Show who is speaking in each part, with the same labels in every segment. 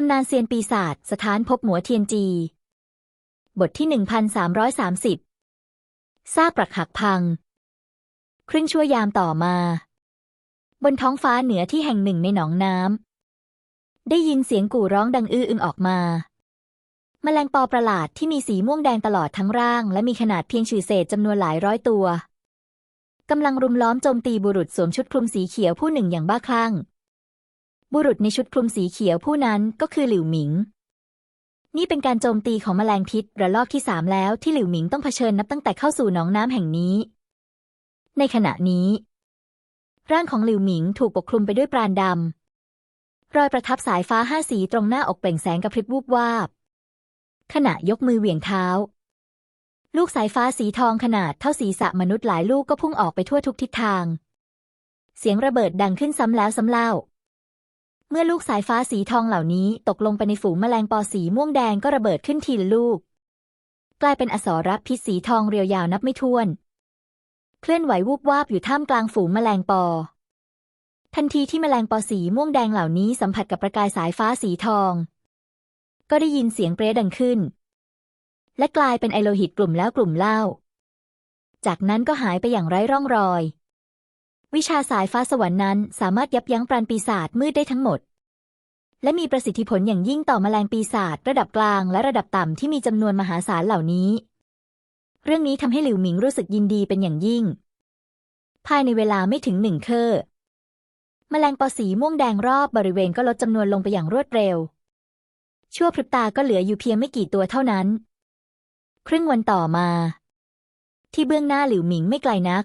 Speaker 1: ตำนานเซียนปีศาจสถานพบหมัวเทียนจี บทที่หนึ่งพันสามร้อยสามสิบซากปรักหักพัง ครึ่งชั่วยามต่อมา บนท้องฟ้าเหนือที่แห่งหนึ่งในหนองน้ำ ได้ยินเสียงกู่ร้องดังอื้ออึงออกมา แมลงปอประหลาดที่มีสีม่วงแดงตลอดทั้งร่าง และมีขนาดเพียงฉือเศษจำนวนหลายร้อยตัวกำลังรุมล้อมโจมตีบุรุษสวมชุดคลุมสีเขียวผู้หนึ่งอย่างบ้าคลั่ง บุรุษในชุดคลุมสีเขียวผู้นั้นก็คือหลิวหมิง นี่เป็นการโจมตีของแมลงพิษระลอกที่สามแล้วที่หลิวหมิงต้องเผชิญนับตั้งแต่เข้าสู่หนองน้ำแห่งนี้ ในขณะนี้ ร่างของหลิวหมิงถูกปกคลุมไปด้วยปราณดำรอยประทับสายฟ้าห้าสีตรงหน้าอกเปล่งแสงกระพริบวูบวาบ ขณะยกมือเหวี่ยงเท้า ลูกสายฟ้าสีทองขนาดเท่าศีรษะมนุษย์หลายลูกก็พุ่งออกไปทั่วทุกทิศทาง เสียงระเบิดดังขึ้นซ้ำแล้วซ้ำเล่า เมื่อลูกสายฟ้าสีทองเหล่านี้ตกลงไปในฝูงแมลงปอสีม่วงแดงก็ระเบิดขึ้นทีละลูก กลายเป็นอสรพิษสีทองเรียวยาวนับไม่ถ้วน เคลื่อนไหววูบวาบอยู่ท่ามกลางฝูงแมลงปอ ทันทีที่แมลงปอสีม่วงแดงเหล่านี้สัมผัสกับประกายสายฟ้าสีทอง ก็ได้ยินเสียงเปรดังขึ้น และกลายเป็นไอโลหิตกลุ่มแล้วกลุ่มเล่า จากนั้นก็หายไปอย่างไร้ร่องรอย วิชาสายฟ้าสวรรค์นั้นสามารถยับยั้งปราณปีศาจมืดได้ทั้งหมด และมีประสิทธิผลอย่างยิ่งต่อแมลงปีศาจระดับกลางและระดับต่ำที่มีจำนวนมหาศาลเหล่านี้ เรื่องนี้ทำให้หลิวหมิงรู้สึกยินดีเป็นอย่างยิ่ง ภายในเวลาไม่ถึงหนึ่งเคอแมลงปอสีม่วงแดงรอบบริเวณก็ลดจำนวนลงไปอย่างรวดเร็ว ชั่วพริบตาก็เหลืออยู่เพียงไม่กี่ตัวเท่านั้น ครึ่งวันต่อมา ที่เบื้องหน้าหลิวหมิงไม่ไกลนัก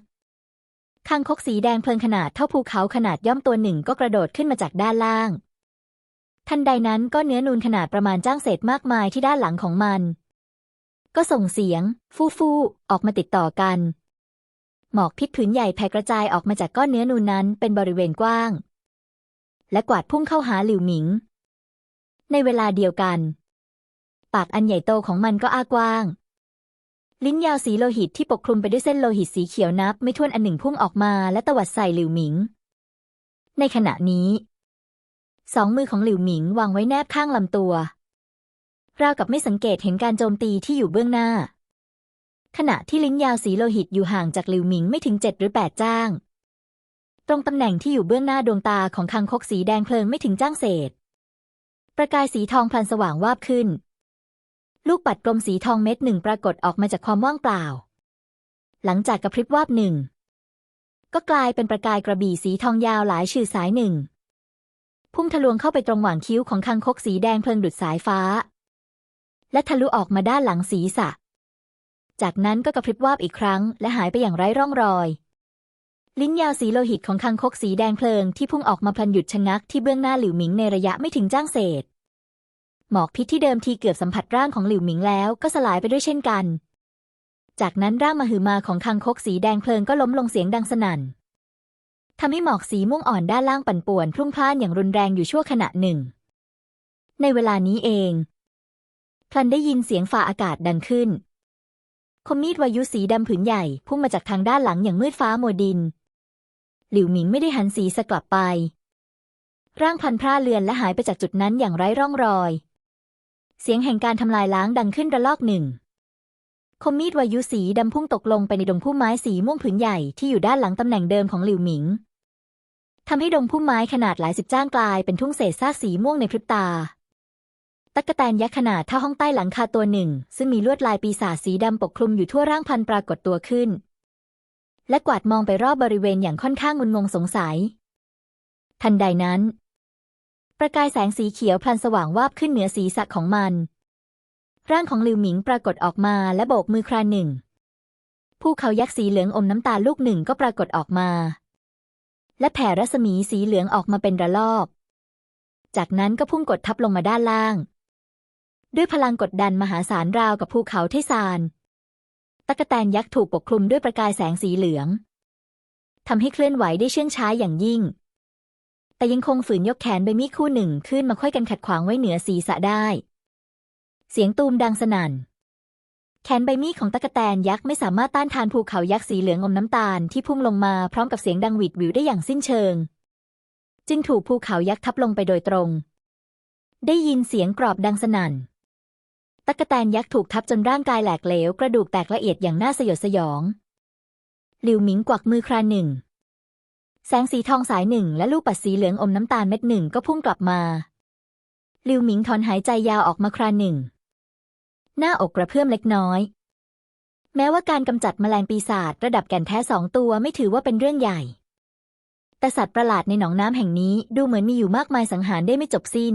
Speaker 1: คางคกสีแดงเพลิงขนาดเท่าภูเขาขนาดย่อมตัวหนึ่งก็กระโดดขึ้นมาจากด้านล่าง ทันใดนั้นก็เนื้อนูนขนาดประมาณจ้างเศษมากมายที่ด้านหลังของมัน ก็ส่งเสียง ฟู่ฟู่ออกมาติดต่อกัน หมอกพิษผืนใหญ่แผ่กระจายออกมาจากก้อนเนื้อนูนนั้นเป็นบริเวณกว้าง และกวาดพุ่งเข้าหาหลิวหมิง ในเวลาเดียวกัน ปากอันใหญ่โตของมันก็อ้ากว้าง ลิ้นยาวสีโลหิตที่ปกคลุมไปด้วยเส้นโลหิตสีเขียวนับ ไม่ถ้วนอันหนึ่งพุ่งออกมาและตวัดใส่หลิวหมิง ในขณะนี้ สองมือของหลิวหมิงวางไว้แนบข้างลำตัว ราวกับไม่สังเกตเห็นการโจมตีที่อยู่เบื้องหน้า ขณะที่ลิ้นยาวสีโลหิตอยู่ห่างจากหลิวหมิงไม่ถึงเจ็ดหรือแปดจ้าง ตรงตำแหน่งที่อยู่เบื้องหน้าดวงตาของคังคกสีแดงเพลิงไม่ถึงจ้างเศษ ประกายสีทองพลันสว่างวาบขึ้น ลูกปัดกลมสีทองเม็ดหนึ่งปรากฏออกมาจากความว่างเปล่า หลังจากกระพริบวาบหนึ่ง ก็กลายเป็นประกายกระบี่สีทองยาวหลายชื่อสายหนึ่ง พุ่งทะลวงเข้าไปตรงหว่างคิ้วของคังคกสีแดงเพลิงดุดสายฟ้า และทะลุออกมาด้านหลังศีรษะ จากนั้นก็กระพริบวาบอีกครั้ง และหายไปอย่างไร้ร่องรอย ลิ้นยาวสีโลหิตของคังคกสีแดงเพลิงที่พุ่งออกมาพลันหยุดชะงักที่เบื้องหน้าหลิวหมิงในระยะไม่ถึงจ้างเศษ หมอกพิษที่เดิมทีเกือบสัมผัสร่างของหลิวหมิงแล้วก็สลายไปด้วยเช่นกัน จากนั้นร่างมหึมาของคังคกสีแดงเพลิงก็ล้มลงเสียงดังสนั่นทำให้หมอกสีม่วงอ่อนด้านล่างปั่นป่วนพลุ่งพล่านอย่างรุนแรงอยู่ชั่วขณะหนึ่ง ในเวลานี้เองพลันได้ยินเสียงฝ่าอากาศดังขึ้น คมมีดวายุสีดำผืนใหญ่พุ่งมาจากทางด้านหลังอย่างมืดฟ้ามัวดิน หลิวหมิงไม่ได้หันสีสกลับไป ร่างพันพร่าเลือนและหายไปจากจุดนั้นอย่างไร้ร่องรอย เสียงแห่งการทำลายล้างดังขึ้นระลอกหนึ่ง คมมีดวายุสีดำพุ่งตกลงไปในดงพุ่มไม้สีม่วงผืนใหญ่ที่อยู่ด้านหลังตำแหน่งเดิมของหลิวหมิงทำให้ดงพุ่มไม้ขนาดหลายสิบจ้างกลายเป็นทุ่งเศษซากสีม่วงในพริบตาตั๊กแตนยักษ์ขนาดเท่าห้องใต้หลังคาตัวหนึ่ง ซึ่งมีลวดลายปีศาจสีดำปกคลุมอยู่ทั่วร่างพันปรากฏตัวขึ้น และกวาดมองไปรอบบริเวณอย่างค่อนข้างงุนงงสงสัย ทันใดนั้น ประกายแสงสีเขียวพลันสว่างวาบขึ้นเหนือศีรษะของมัน ร่างของลิวหมิงปรากฏออกมาและโบกมือคราหนึ่ง ภูเขายักษ์สีเหลืองอมน้ำตาลลูกหนึ่งก็ปรากฏออกมา และแผ่รัศมีสีเหลืองออกมาเป็นระลอก จากนั้นก็พุ่งกดทับลงมาด้านล่าง ด้วยพลังกดดันมหาศาลราวกับภูเขาเทซานตะกแตนยักษ์ถูกปกคลุมด้วยประกายแสงสีเหลืองทำให้เคลื่อนไหวได้เชื่องช้าอย่างยิ่ง แต่ยังคงฝืนยกแขนใบมีดคู่หนึ่งขึ้นมาค่อยกันขัดขวางไว้เหนือศีรษะได้ เสียงตูมดังสนั่น แขนใบมีดของตะกแตนยักษ์ไม่สามารถต้านทานภูเขายักษ์สีเหลืองอมน้ำตาลที่พุ่งลงมาพร้อมกับเสียงดังหวิดหวิวได้อย่างสิ้นเชิง จึงถูกภูเขายักษ์ทับลงไปโดยตรง ได้ยินเสียงกรอบดังสนั่นตะกะแตนยักษ์ถูกทับจนร่างกายแหลกเหลว กระดูกแตกละเอียดอย่างน่าสยดสยอง หลิวหมิงกวักมือคราหนึ่ง แสงสีทองสายหนึ่งและลูกปัดสีเหลืองอมน้ำตาลเม็ดหนึ่งก็พุ่งกลับมาลิวหมิงถอนหายใจยาวออกมาคราหนึ่ง หน้าอกกระเพื่อมเล็กน้อย แม้ว่าการกำจัดแมลงปีศาจระดับแก่นแท้สองตัวไม่ถือว่าเป็นเรื่องใหญ่ แต่สัตว์ประหลาดในหนองน้ำแห่งนี้ดูเหมือนมีอยู่มากมายสังหารได้ไม่จบสิ้น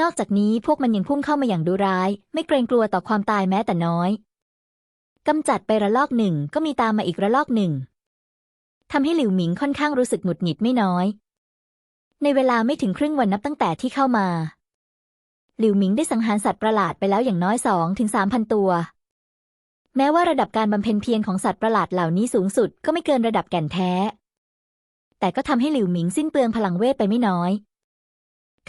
Speaker 1: นอกจากนี้พวกมันยังพุ่งเข้ามาอย่างดุร้าย ไม่เกรงกลัวต่อความตายแม้แต่น้อยกำจัดไประลอกหนึ่งก็มีตามมาอีกระลอกหนึ่ง ทำให้หลิวหมิงค่อนข้างรู้สึกหงุดหงิดไม่น้อย ในเวลาไม่ถึงครึ่งวันนับตั้งแต่ที่เข้ามา หลิวหมิงได้สังหารสัตว์ประหลาดไปแล้วอย่างน้อยสองถึงสามพันตัว แม้ว่าระดับการบำเพ็ญเพียรของสัตว์ประหลาดเหล่านี้สูงสุดก็ไม่เกินระดับแก่นแท้ แต่ก็ทำให้หลิวหมิงสิ้นเปลืองพลังเวทไปไม่น้อย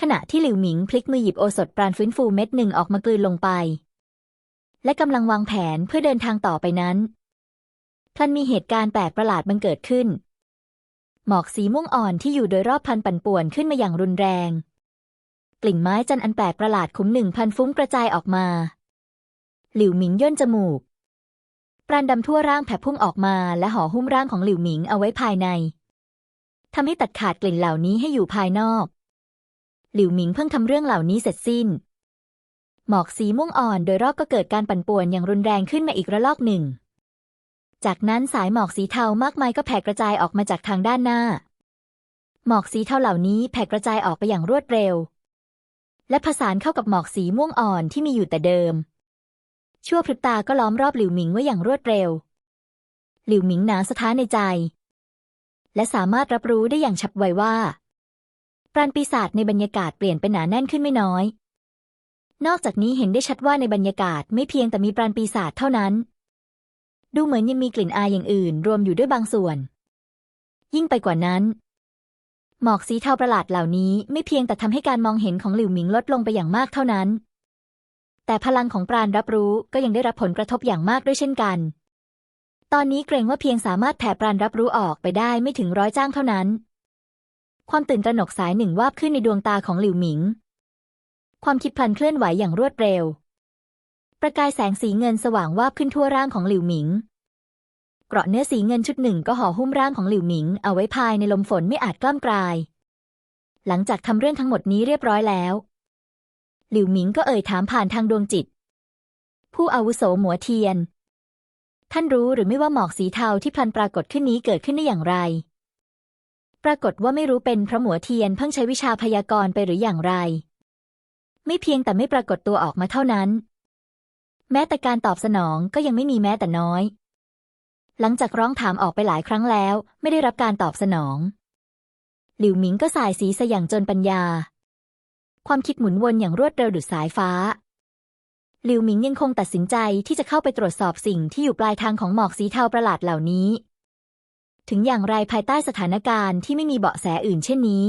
Speaker 1: ขณะที่หลิวหมิงพลิกมือหยิบโอสถปราณฟื้นฟูเม็ดหนึ่งออกมากลืนลงไป และกำลังวางแผนเพื่อเดินทางต่อไปนั้น พลันมีเหตุการณ์แปลกประหลาดบังเกิดขึ้น หมอกสีม่วงอ่อนที่อยู่โดยรอบพันปั่นป่วนขึ้นมาอย่างรุนแรง กลิ่นไม้จันอันแปลกประหลาดคุ้มหนึ่งพันฟุ้งกระจายออกมา หลิวหมิงย่นจมูกปราณดำทั่วร่างแผ่พุ่งออกมาและห่อหุ้มร่างของหลิวหมิงเอาไว้ภายในทำให้ตัดขาดกลิ่นเหล่านี้ให้อยู่ภายนอก หลิวหมิงเพิ่งทำเรื่องเหล่านี้เสร็จสิ้น หมอกสีม่วงอ่อนโดยรอบก็เกิดการปั่นป่วนอย่างรุนแรงขึ้นมาอีกระลอกหนึ่ง จากนั้นสายหมอกสีเทามากมายก็แผ่กระจายออกมาจากทางด้านหน้า หมอกสีเทาเหล่านี้แผ่กระจายออกไปอย่างรวดเร็ว และผสานเข้ากับหมอกสีม่วงอ่อนที่มีอยู่แต่เดิม ชั่วพริบตาก็ล้อมรอบหลิวหมิงไว้อย่างรวดเร็ว หลิวหมิงหนาสะท้านในใจ และสามารถรับรู้ได้อย่างฉับไวว่า ปราณปีศาจในบรรยากาศเปลี่ยนไปหนาแน่นขึ้นไม่น้อย นอกจากนี้เห็นได้ชัดว่าในบรรยากาศไม่เพียงแต่มีปราณปีศาจเท่านั้น ดูเหมือนยังมีกลิ่นอายอย่างอื่น รวมอยู่ด้วยบางส่วน ยิ่งไปกว่านั้น หมอกสีเทาประหลาดเหล่านี้ไม่เพียงแต่ทำให้การมองเห็นของหลิวหมิงลดลงไปอย่างมากเท่านั้น แต่พลังของปราณรับรู้ก็ยังได้รับผลกระทบอย่างมากด้วยเช่นกัน ตอนนี้เกรงว่าเพียงสามารถแผ่ปราณรับรู้ออกไปได้ไม่ถึงร้อยจ้างเท่านั้น ความตื่นตระหนกสายหนึ่งวาบขึ้นในดวงตาของหลิวหมิง ความคิดพลันเคลื่อนไหวอย่างรวดเร็ว ประกายแสงสีเงินสว่างวาบขึ้นทั่วร่างของหลิวหมิง เกราะเนื้อสีเงินชุดหนึ่งก็ห่อหุ้มร่างของหลิวหมิง เอาไว้ภายในลมฝนไม่อาจกล้ำกลาย หลังจากทำเรื่องทั้งหมดนี้เรียบร้อยแล้ว หลิวหมิงก็เอ่ยถามผ่านทางดวงจิต ผู้อาวุโสหมัวเทียน ท่านรู้หรือไม่ว่าหมอกสีเทาที่พลันปรากฏขึ้นนี้เกิดขึ้นได้อย่างไร ปรากฏว่าไม่รู้เป็นเพราะหมัวเทียนเพิ่งใช้วิชาพยากรณ์ไปหรืออย่างไร ไม่เพียงแต่ไม่ปรากฏตัวออกมาเท่านั้น แม้แต่การตอบสนองก็ยังไม่มีแม้แต่น้อย หลังจากร้องถามออกไปหลายครั้งแล้ว ไม่ได้รับการตอบสนอง หลิวหมิงก็สายสีสอย่างจนปัญญา ความคิดหมุนวนอย่างรวดเร็วดุดสายฟ้า หลิวหมิงยังคงตัดสินใจที่จะเข้าไปตรวจสอบสิ่งที่อยู่ปลายทางของหมอกสีเทาประหลาดเหล่านี้ ถึงอย่างไรภายใต้สถานการณ์ที่ไม่มีเบาะแสอื่นเช่นนี้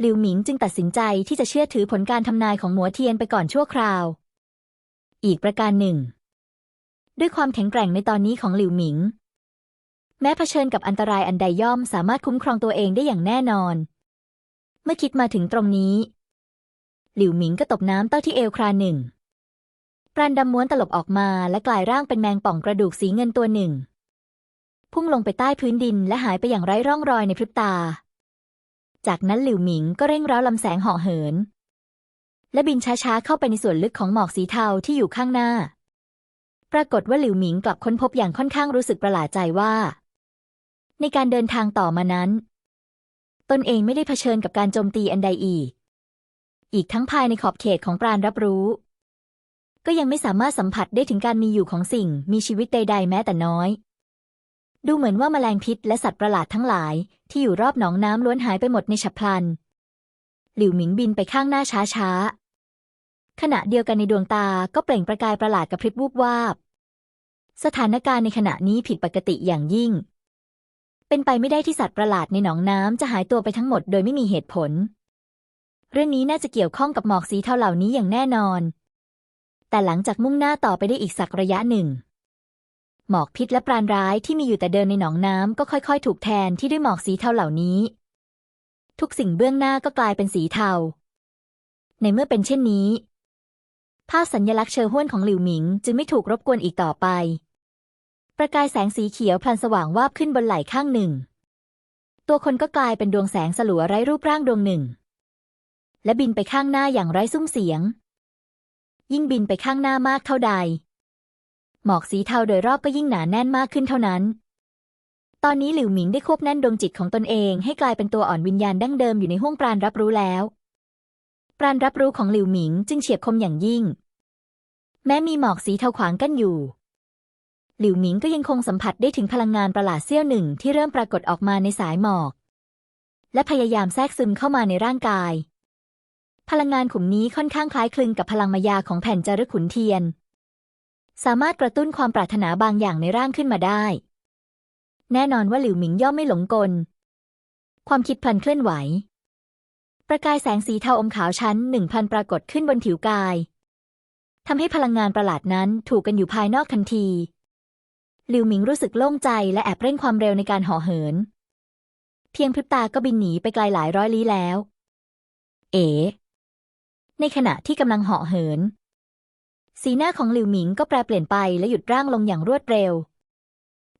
Speaker 1: หลิวหมิงจึงตัดสินใจที่จะเชื่อถือผลการทำนายของหมัวเทียนไปก่อนชั่วคราว อีกประการหนึ่ง ด้วยความแข็งแกร่งในตอนนี้ของหลิวหมิง แม้เผชิญกับอันตรายอันใดย่อมสามารถคุ้มครองตัวเองได้อย่างแน่นอน เมื่อคิดมาถึงตรงนี้ หลิวหมิงก็ตบน้ำเต้าที่เอวคราหนึ่งปราณดำม้วนตลบออกมาและกลายร่างเป็นแมงป่องกระดูกสีเงินตัวหนึ่ง พุ่งลงไปใต้พื้นดินและหายไปอย่างไร้ร่องรอยในพริบตา จากนั้นหลิวหมิงก็เร่งร้าวลำแสงห่อเหิน และบินช้าๆเข้าไปในส่วนลึกของหมอกสีเทาที่อยู่ข้างหน้า ปรากฏว่าหลิวหมิงกลับค้นพบอย่างค่อนข้างรู้สึกประหลาดใจว่า ในการเดินทางต่อมานั้น ตนเองไม่ได้เผชิญกับการโจมตีอันใดอีก อีกทั้งภายในขอบเขตของปราณรับรู้ ก็ยังไม่สามารถสัมผัสได้ถึงการมีอยู่ของสิ่งมีชีวิตใด ๆ แม้แต่น้อยดูเหมือนว่าแมลงพิษและสัตว์ประหลาดทั้งหลายที่อยู่รอบหนองน้ำล้วนหายไปหมดในฉับพลัน หลิวหมิงบินไปข้างหน้าช้าๆ ขณะเดียวกันในดวงตาก็เปล่งประกายประหลาดกระพริบวูบวาบ สถานการณ์ในขณะนี้ผิดปกติอย่างยิ่ง เป็นไปไม่ได้ที่สัตว์ประหลาดในหนองน้ำจะหายตัวไปทั้งหมดโดยไม่มีเหตุผล เรื่องนี้น่าจะเกี่ยวข้องกับหมอกสีเทาเหล่านี้อย่างแน่นอน แต่หลังจากมุ่งหน้าต่อไปได้อีกสักระยะหนึ่ง หมอกพิษและปราณร้ายที่มีอยู่แต่เดินในหนองน้ำก็ค่อยๆ ถูกแทนที่ด้วยหมอกสีเทาเหล่านี้ ทุกสิ่งเบื้องหน้าก็กลายเป็นสีเทา ในเมื่อเป็นเช่นนี้ ภาพสัญลักษณ์เชอห้วนของหลิวหมิงจึงไม่ถูกรบกวนอีกต่อไป ประกายแสงสีเขียวพลันสว่างวาบขึ้นบนไหล่ข้างหนึ่ง ตัวคนก็กลายเป็นดวงแสงสลัวไร้รูปร่างดวงหนึ่ง และบินไปข้างหน้าอย่างไร้ซุ้มเสียง ยิ่งบินไปข้างหน้ามากเท่าใด หมอกสีเทาโดยรอบก็ยิ่งหนาแน่นมากขึ้นเท่านั้น ตอนนี้หลิวหมิงได้ควบแน่นดวงจิตของตนเองให้กลายเป็นตัวอ่อนวิญญาณดั้งเดิมอยู่ในห้วงปราณรับรู้แล้ว ปราณรับรู้ของหลิวหมิงจึงเฉียบคมอย่างยิ่ง แม้มีหมอกสีเทาขวางกั้นอยู่ หลิวหมิงก็ยังคงสัมผัสได้ถึงพลังงานประหลาดเสี้ยวหนึ่งที่เริ่มปรากฏออกมาในสายหมอก และพยายามแทรกซึมเข้ามาในร่างกาย พลังงานขุมนี้ค่อนข้างคล้ายคลึงกับพลังมายาของแผ่นจารึกขุนเทียน สามารถกระตุ้นความปรารถนาบางอย่างในร่างขึ้นมาได้ แน่นอนว่าหลิวหมิงย่อมไม่หลงกล ความคิดพลันเคลื่อนไหว ประกายแสงสีเทาอมขาวชั้นหนึ่งพันปรากฏขึ้นบนผิวกายทำให้พลังงานประหลาดนั้นถูกกันอยู่ภายนอกทันทีหลิวหมิงรู้สึกโล่งใจและแอบเร่งความเร็วในการห่อเหิน เพียงพริบตาก็บินหนีไปไกลหลายร้อยลี้แล้ว เอ๋ในขณะที่กำลังหาะเหิน สีหน้าของหลิวหมิงก็แปรเปลี่ยนไปและหยุดร่างลงอย่างรวดเร็ว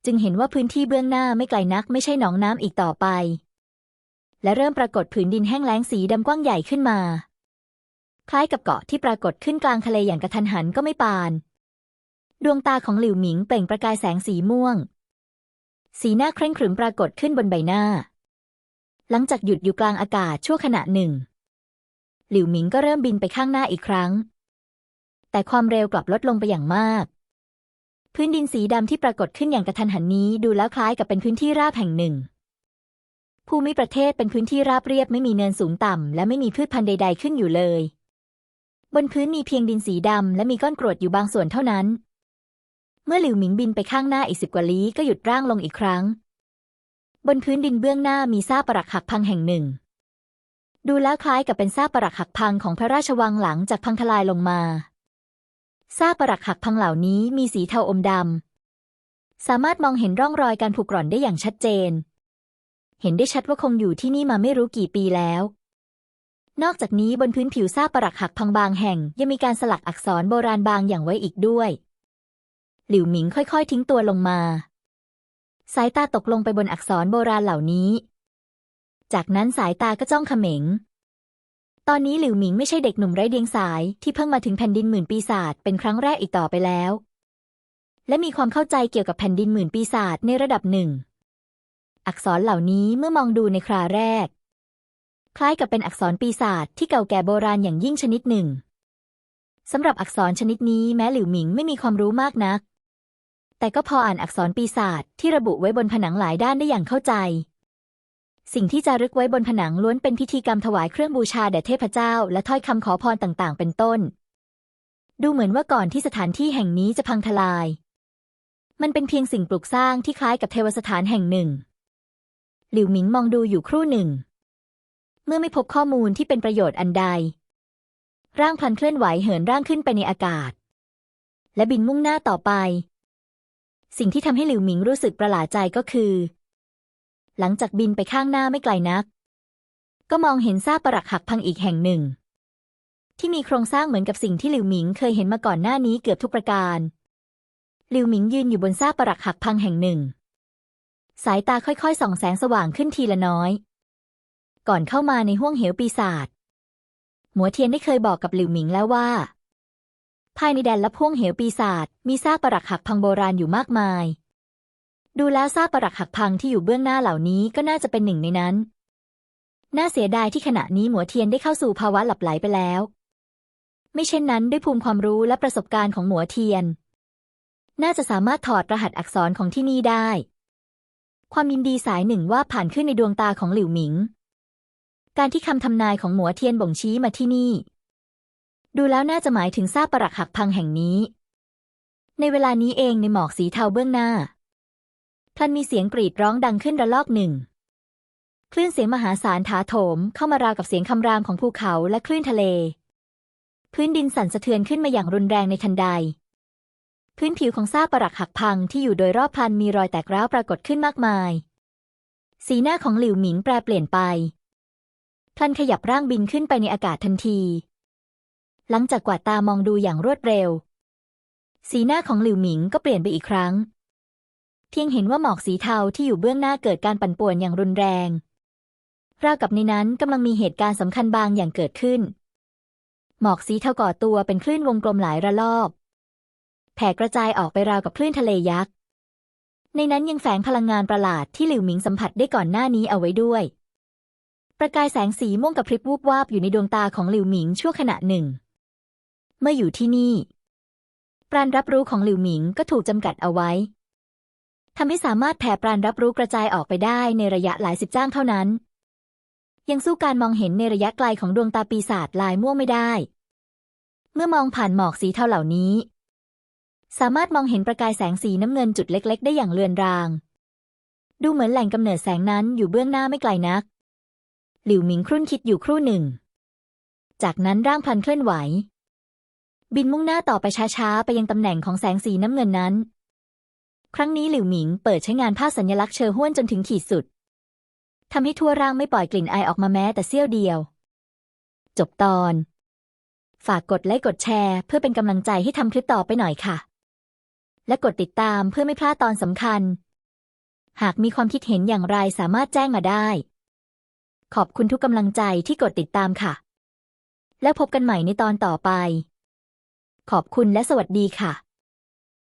Speaker 1: จึงเห็นว่าพื้นที่เบื้องหน้าไม่ไกลนักไม่ใช่หนองน้ำอีกต่อไป และเริ่มปรากฏผืนดินแห้งแล้งสีดำกว้างใหญ่ขึ้นมา คล้ายกับเกาะที่ปรากฏขึ้นกลางทะเลอย่างกระทันหันก็ไม่ปาน ดวงตาของหลิวหมิงเปล่งประกายแสงสีม่วง สีหน้าเคร่งขรึมปรากฏขึ้นบนใบหน้า หลังจากหยุดอยู่กลางอากาศชั่วขณะหนึ่ง หลิวหมิงก็เริ่มบินไปข้างหน้าอีกครั้ง แต่ความเร็วกลับลดลงไปอย่างมาก พื้นดินสีดำที่ปรากฏขึ้นอย่างกระทันหันนี้ดูแล้วคล้ายกับเป็นพื้นที่ราบแห่งหนึ่ง ภูมิประเทศเป็นพื้นที่ราบเรียบไม่มีเนินสูงต่ำ และไม่มีพืชพันธุ์ใด ๆ ขึ้นอยู่เลย บนพื้นมีเพียงดินสีดำและมีก้อนกรวดอยู่บางส่วนเท่านั้น เมื่อหลิวหมิงบินไปข้างหน้าอีกสิบกว่าลี้ก็หยุดร่างลงอีกครั้ง บนพื้นดินเบื้องหน้ามีซากปรักหักพังแห่งหนึ่ง ดูแล้วคล้ายกับเป็นซากปรักหักพังของพระราชวังหลังจากพังทลายลงมา ซากปรักหักพังเหล่านี้มีสีเทาอมดำ สามารถมองเห็นร่องรอยการผุกร่อนได้อย่างชัดเจน เห็นได้ชัดว่าคงอยู่ที่นี่มาไม่รู้กี่ปีแล้ว นอกจากนี้บนพื้นผิวซากปรักหักพังบางแห่งยังมีการสลักอักษรโบราณบางอย่างไว้อีกด้วย หลิวหมิงค่อยๆ ทิ้งตัวลงมา สายตาตกลงไปบนอักษรโบราณเหล่านี้ จากนั้นสายตาก็จ้องเขม็ง ตอนนี้หลิวหมิงไม่ใช่เด็กหนุ่มไร้เดียงสายที่เพิ่งมาถึงแผ่นดินหมื่นปีศาจเป็นครั้งแรกอีกต่อไปแล้ว และมีความเข้าใจเกี่ยวกับแผ่นดินหมื่นปีศาจในระดับหนึ่ง อักษรเหล่านี้เมื่อมองดูในคราแรก คล้ายกับเป็นอักษรปีศาจที่เก่าแก่โบราณอย่างยิ่งชนิดหนึ่งสำหรับอักษรชนิดนี้แม้หลิวหมิงไม่มีความรู้มากนัก แต่ก็พออ่านอักษรปีศาจที่ระบุไว้บนผนังหลายด้านได้อย่างเข้าใจ สิ่งที่จารึกไว้บนผนังล้วนเป็นพิธีกรรมถวายเครื่องบูชาแด่เทพเจ้า และถ้อยคำขอพรต่างๆ เป็นต้น ดูเหมือนว่าก่อนที่สถานที่แห่งนี้จะพังทลาย มันเป็นเพียงสิ่งปลูกสร้างที่คล้ายกับเทวสถานแห่งหนึ่ง หลิวหมิงมองดูอยู่ครู่หนึ่ง เมื่อไม่พบข้อมูลที่เป็นประโยชน์อันใด ร่างพลันเคลื่อนไหวเหินร่างขึ้นไปในอากาศ และบินมุ่งหน้าต่อไป สิ่งที่ทำให้หลิวหมิงรู้สึกประหลาดใจก็คือ หลังจากบินไปข้างหน้าไม่ไกลนัก ก็มองเห็นซากปรักหักพังอีกแห่งหนึ่ง ที่มีโครงสร้างเหมือนกับสิ่งที่หลิวหมิงเคยเห็นมาก่อนหน้านี้เกือบทุกประการ หลิวหมิงยืนอยู่บนซากปรักหักพังแห่งหนึ่ง สายตาค่อยๆส่องแสงสว่างขึ้นทีละน้อย ก่อนเข้ามาในห้วงเหวปีศาจหมัวเทียนได้เคยบอกกับหลิวหมิงแล้วว่า ภายในแดนลับห้วงเหวปีศาจมีซากปรักหักพังโบราณอยู่มากมาย ดูแล้วซากปรักหักพังที่อยู่เบื้องหน้าเหล่านี้ก็น่าจะเป็นหนึ่งในนั้น น่าเสียดายที่ขณะนี้หมัวเทียนได้เข้าสู่ภาวะหลับไหลไปแล้ว ไม่เช่นนั้นด้วยภูมิความรู้และประสบการณ์ของหมัวเทียน น่าจะสามารถถอดรหัสอักษรของที่นี่ได้ ความยินดีสายหนึ่งว่าผ่านขึ้นในดวงตาของหลิวหมิง การที่คำทำนายของหมัวเทียนบ่งชี้มาที่นี่ ดูแล้วน่าจะหมายถึงซากปรักหักพังแห่งนี้ ในเวลานี้เองในหมอกสีเทาเบื้องหน้า พลันมีเสียงกรีดร้องดังขึ้นระลอกหนึ่ง คลื่นเสียงมหาศาลถาโถมเข้ามาราวกับเสียงคำรามของภูเขาและคลื่นทะเล พื้นดินสั่นสะเทือนขึ้นมาอย่างรุนแรงในทันใด พื้นผิวของซากปรักหักพังที่อยู่โดยรอบพลันมีรอยแตกร้าวปรากฏขึ้นมากมาย สีหน้าของหลิวหมิงแปรเปลี่ยนไปพลันขยับร่างบินขึ้นไปในอากาศทันที หลังจากกวาดตามองดูอย่างรวดเร็ว สีหน้าของหลิวหมิงก็เปลี่ยนไปอีกครั้ง เพียงเห็นว่าหมอกสีเทาที่อยู่เบื้องหน้าเกิดการปั่นป่วนอย่างรุนแรง ราวกับในนั้นกำลังมีเหตุการณ์สำคัญบางอย่างเกิดขึ้น หมอกสีเทาก่อตัวเป็นคลื่นวงกลมหลายระลอก แผ่กระจายออกไปราวกับคลื่นทะเลยักษ์ ในนั้นยังแฝงพลังงานประหลาดที่หลิวหมิงสัมผัสได้ก่อนหน้านี้เอาไว้ด้วย ประกายแสงสีม่วงกับพริบวูบวาบอยู่ในดวงตาของหลิวหมิงชั่วขณะหนึ่ง เมื่ออยู่ที่นี่ปราณรับรู้ของหลิวหมิงก็ถูกจำกัดเอาไว้ ทำให้สามารถแผ่ปราณรับรู้กระจายออกไปได้ในระยะหลายสิบจ้างเท่านั้น ยังสู้การมองเห็นในระยะไกลของดวงตาปีศาจลายม่วงไม่ได้ เมื่อมองผ่านหมอกสีเทาเหล่านี้ สามารถมองเห็นประกายแสงสีน้ำเงินจุดเล็ก ๆ ได้อย่างเลือนราง ดูเหมือนแหล่งกำเนิดแสงนั้นอยู่เบื้องหน้าไม่ไกลนัก หลิวหมิงครุ่นคิดอยู่ครู่หนึ่ง จากนั้นร่างพันเคลื่อนไหว บินมุ่งหน้าต่อไปช้าๆไปยังตำแหน่งของแสงสีน้ำเงินนั้น ครั้งนี้หลิวหมิงเปิดใช้งานผ้าสัญลักษณ์เชอห้วนจนถึงขีดสุดทำให้ทั่วร่างไม่ปล่อยกลิ่นไอออกมาแม้แต่เสี้ยวเดียว จบตอน ฝากกดไลค์กดแชร์ เพื่อเป็นกำลังใจให้ทำคลิปต่อไปหน่อยค่ะ และกดติดตามเพื่อไม่พลาดตอนสำคัญ หากมีความคิดเห็นอย่างไรสามารถแจ้งมาได้ ขอบคุณทุกกำลังใจที่กดติดตามค่ะ แล้วพบกันใหม่ในตอนต่อไป ขอบคุณและสวัสดีค่ะ